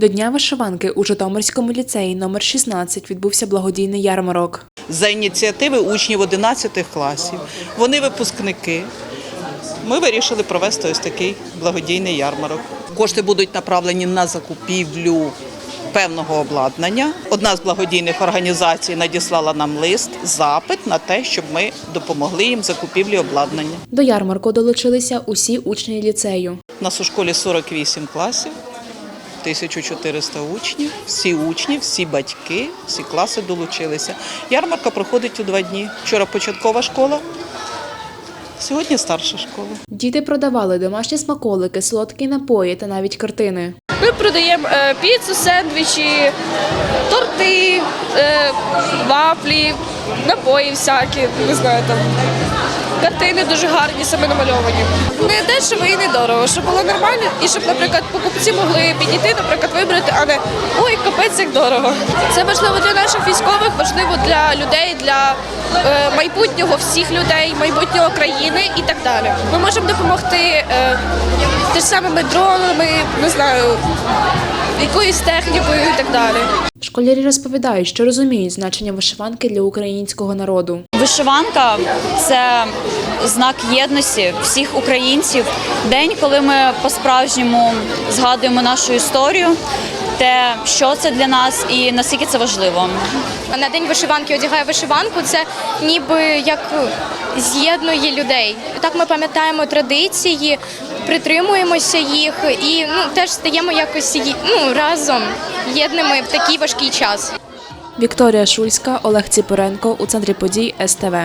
До Дня вишиванки у Житомирському ліцеї номер 16 відбувся благодійний ярмарок. за ініціативи учнів 11 класів. Вони випускники. Ми вирішили провести ось такий благодійний ярмарок. Кошти будуть направлені на закупівлю певного обладнання. Одна з благодійних організацій надіслала нам лист, запит на те, щоб ми допомогли їм закупівлі обладнання. До ярмарку долучилися усі учні ліцею. У нас у школі 48 класів, 1400 учнів. Всі учні, всі батьки, всі класи долучилися. Ярмарка проходить у два дні. Вчора початкова школа, сьогодні старша школа. Діти продавали домашні смаколики, солодкі напої та навіть картини. Ми продаємо е, піцу, сендвічі, торти, е, вафлі, напої всякі, не знаю там. Картини дуже гарні, саме намальовані. Не дешево і не дорого, щоб було нормально, і щоб, наприклад, покупці могли підійти, наприклад, вибрати, а не ой, капець як дорого. Це важливо для наших військових, важливо для людей, для е, майбутнього всіх людей, майбутнього країни і так далі. Ми можемо допомогти е, те ж самими дронами, не знаю, якоюсь технікою і так далі. Школярі розповідають, що розуміють значення вишиванки для українського народу. Вишиванка це знак єдності всіх українців. День, коли ми по-справжньому згадуємо нашу історію, те, що це для нас і наскільки це важливо. на день вишиванки одягає вишиванку, це ніби як з'єднує людей. Так ми пам'ятаємо традиції, притримуємося їх і ну теж стаємо якось ну, разом єдними в такий важкий час. Вікторія Шульська, Олег Ціпоренко у центрі подій СТВ.